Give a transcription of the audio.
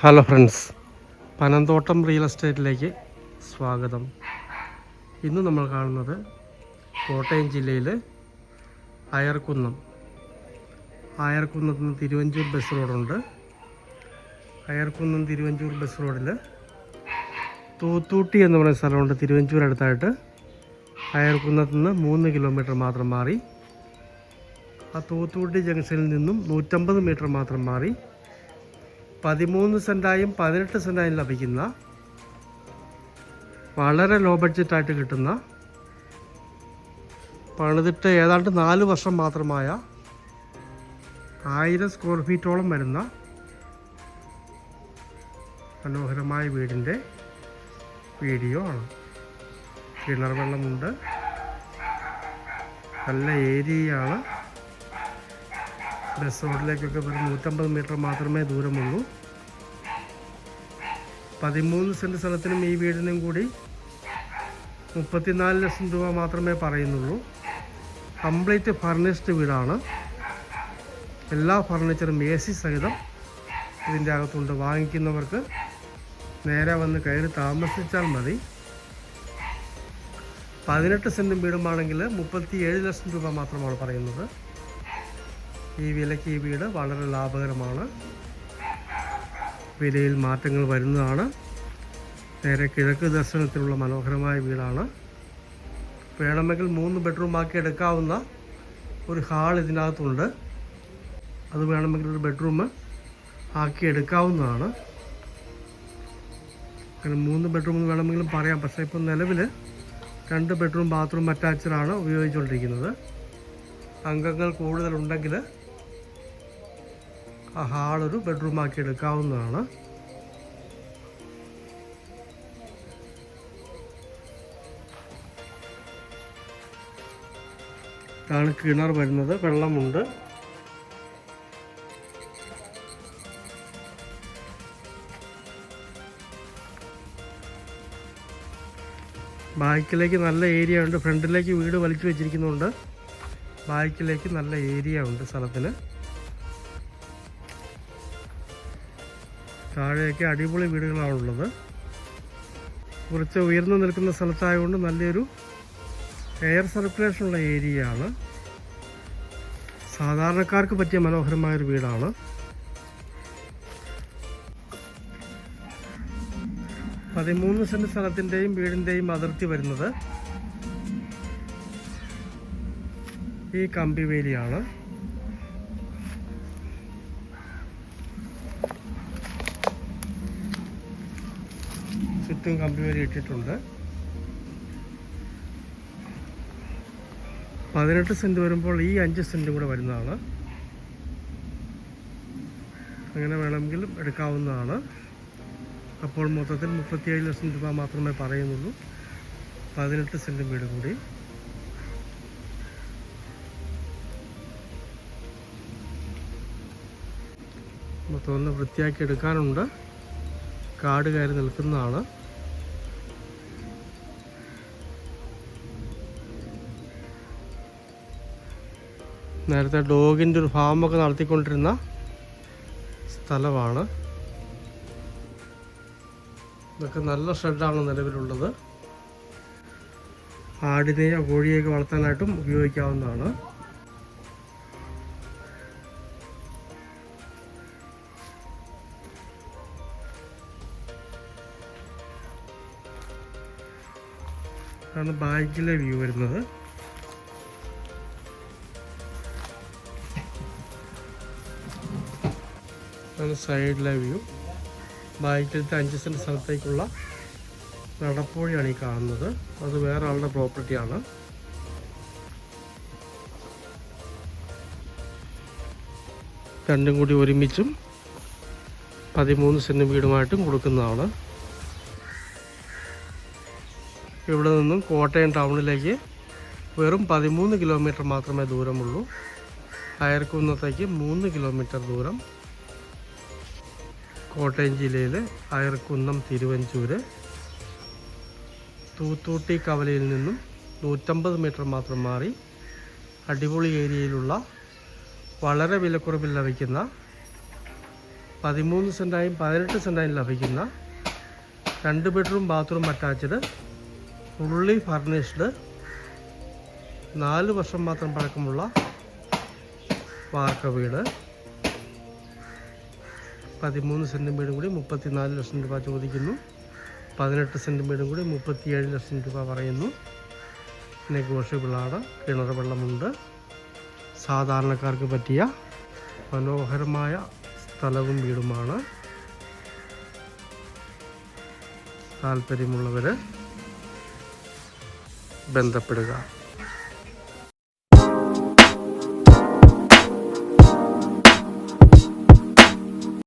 Hello friends Panamthottam real എസ്റ്റേറ്റിലേക്ക് സ്വാഗതം. ഇന്ന് നമ്മൾ കാണുന്നത് കോട്ടയം ജില്ലയിൽ അയർക്കുന്നം അയർക്കുന്നത്ത് നിന്ന് തിരുവഞ്ചൂർ ബസ് റോഡുണ്ട് അയർക്കുന്നം തിരുവഞ്ചൂർ ബസ് റോഡിൽ തൂത്തൂട്ടി എന്ന് പറയുന്ന സ്ഥലമുണ്ട്. തിരുവഞ്ചൂർ അടുത്തായിട്ട് അയർക്കുന്നത്ത് നിന്ന് മൂന്ന് കിലോമീറ്റർ മാത്രം മാറി. ആ തൂത്തൂട്ടി ജംഗ്ഷനിൽ നിന്നും നൂറ്റമ്പത് മീറ്റർ മാത്രം മാറി. പതിമൂന്ന് സെന്റായും പതിനെട്ട് സെന്റായും ലഭിക്കുന്ന വളരെ ലോ ബഡ്ജറ്റായിട്ട് കിട്ടുന്ന പണിതിട്ട് ഏതാണ്ട് നാല് വർഷം മാത്രമായ ആയിരം സ്ക്വയർ ഫീറ്റോളം വരുന്ന മനോഹരമായ വീടിന്റെ വീഡിയോ ആണ്. കിണർ വെള്ളമുണ്ട്. നല്ല ഏരിയയാണ്. ബസ് റോഡിലേക്കൊക്കെ വെറും നൂറ്റമ്പത് മീറ്റർ മാത്രമേ ദൂരമുള്ളൂ. പതിമൂന്ന് സെന്റ് സ്ഥലത്തിനും ഈ വീടിനും കൂടി മുപ്പത്തിനാല് ലക്ഷം രൂപ മാത്രമേ പറയുന്നുള്ളൂ. കംപ്ലീറ്റ് ഫർണിഷ്ഡ് വീടാണ്. എല്ലാ ഫർണിച്ചറും എ സി സഹിതം ഇതിന്റെ അകത്തുണ്ട്. വാങ്ങിക്കുന്നവർക്ക് നേരെ വന്ന് കയറി താമസിച്ചാൽ മതി. പതിനെട്ട് സെന്റും വീടുമാണെങ്കിൽ മുപ്പത്തി ഏഴ് ലക്ഷം രൂപ മാത്രമാണ് പറയുന്നത്. ഈ വിലയ്ക്ക് ഈ വീട് വളരെ ലാഭകരമാണ്. വിലയിൽ മാറ്റങ്ങൾ വരുന്നതാണ്. നേരെ കിഴക്ക് ദർശനത്തിലുള്ള മനോഹരമായ വീടാണ്. വേണമെങ്കിൽ മൂന്ന് ബെഡ്റൂം ആക്കി എടുക്കാവുന്ന ഒരു ഹാൾ ഇതിനകത്തുണ്ട്. അത് വേണമെങ്കിൽ ഒരു ബെഡ്റൂം ആക്കി എടുക്കാവുന്നതാണ്. അങ്ങനെ മൂന്ന് ബെഡ്റൂം എന്ന് വേണമെങ്കിലും പറയാം. പക്ഷേ ഇപ്പം നിലവിൽ രണ്ട് ബെഡ്റൂം ബാത്റൂം അറ്റാച്ചഡാണ് ഉപയോഗിച്ചുകൊണ്ടിരിക്കുന്നത്. അംഗങ്ങൾ കൂടുതലുണ്ടെങ്കിൽ ആ ഹാളൊരു ബെഡ്റൂം ആക്കി എടുക്കാവുന്നതാണ്. ഇതാണ് കിണർ വരുന്നത്. വെള്ളമുണ്ട്. ബാക്കിലേക്ക് നല്ല ഏരിയ ഉണ്ട്. ഫ്രണ്ടിലേക്ക് വീട് വലിച്ചു വെച്ചിരിക്കുന്നുണ്ട്. ബാക്കിലേക്ക് നല്ല ഏരിയ ഉണ്ട് സ്ഥലത്തിന്. താഴെയൊക്കെ അടിപൊളി വീടുകളാണുള്ളത് കുറച്ച് ഉയർന്നു നിൽക്കുന്ന സ്ഥലത്തായതുകൊണ്ട് നല്ലൊരു എയർ സർക്കുലേഷൻ ഉള്ള ഏരിയ ആണ്. സാധാരണക്കാർക്ക് പറ്റിയ മനോഹരമായൊരു വീടാണ്. പതിമൂന്ന് സെന്റ് സ്ഥലത്തിന്റെയും വീടിന്റെയും അതിർത്തി വരുന്നത് ഈ കമ്പിവേലിയാണ് ചുറ്റും കമ്പി വരെ ഇട്ടിട്ടുണ്ട്. പതിനെട്ട് സെന്റ് വരുമ്പോൾ ഈ അഞ്ച് സെന്റും കൂടെ വരുന്നതാണ്. അങ്ങനെ വേണമെങ്കിൽ എടുക്കാവുന്നതാണ്. അപ്പോൾ മൊത്തത്തിൽ മുപ്പത്തിയേഴ് ലക്ഷം രൂപ മാത്രമേ പറയുന്നുള്ളൂ. പതിനെട്ട് സെന്റ് വീട് കൂടി. മൊത്തം ഒന്ന് വൃത്തിയാക്കി എടുക്കാനുണ്ട്. കാട് കയറി നിൽക്കുന്നതാണ്. നേരത്തെ ഡോഗിന്റെ ഒരു ഫാമൊക്കെ നടത്തിക്കൊണ്ടിരുന്ന സ്ഥലമാണ്. ഇതൊക്കെ നല്ല ഷെഡാണ് നിലവിലുള്ളത്. ആടിനെയോ കോഴിയൊക്കെ വളർത്താനായിട്ടും ഉപയോഗിക്കാവുന്നതാണ്. ആണ് ബാക്കിലെ വ്യൂ വരുന്നത്. ആണ് സൈഡിലെ വ്യൂ. ബാക്കിലത്തെ അഞ്ച് സെന്റ് സ്ഥലത്തേക്കുള്ള നടപ്പുഴയാണ് ഈ കാണുന്നത്. അത് വേറെ ആളുടെ പ്രോപ്പർട്ടിയാണ് രണ്ടും കൂടി ഒരുമിച്ചും പതിമൂന്ന് സെന്റ് വീടുമായിട്ടും കൊടുക്കുന്നതാണ്. ഇവിടെ നിന്നും കോട്ടയം ടൗണിലേക്ക് വെറും പതിമൂന്ന് കിലോമീറ്റർ മാത്രമേ ദൂരമുള്ളൂ. അയർക്കുന്നത്തേക്ക് മൂന്ന് കിലോമീറ്റർ ദൂരം. കോട്ടയം ജില്ലയിലെ അയർക്കുന്നം തിരുവഞ്ചൂര് തൂത്തൂട്ടി കവലയിൽ നിന്നും നൂറ്റമ്പത് മീറ്റർ മാത്രം മാറി അടിപൊളി ഏരിയയിലുള്ള വളരെ വിലക്കുറവിൽ ലഭിക്കുന്ന പതിമൂന്ന് സെന്റായും പതിനെട്ട് സെന്റായും ലഭിക്കുന്ന രണ്ട് bedroom bathroom attached fully furnished നാല് വർഷം മാത്രം പഴക്കമുള്ള വാർക്ക വീട്. പതിമൂന്ന് സെന്റും വീടും കൂടി മുപ്പത്തിനാല് ലക്ഷം രൂപ ചോദിക്കുന്നു. പതിനെട്ട് സെന്റും വീടും കൂടി മുപ്പത്തിയേഴ് ലക്ഷം രൂപ പറയുന്നു. നെഗോഷ്യബിളാണ് കിണർ വെള്ളമുണ്ട്. സാധാരണക്കാർക്ക് പറ്റിയ മനോഹരമായ സ്ഥലവും വീടുമാണ്. താല്പര്യമുള്ളവർ ബന്ധപ്പെടുക.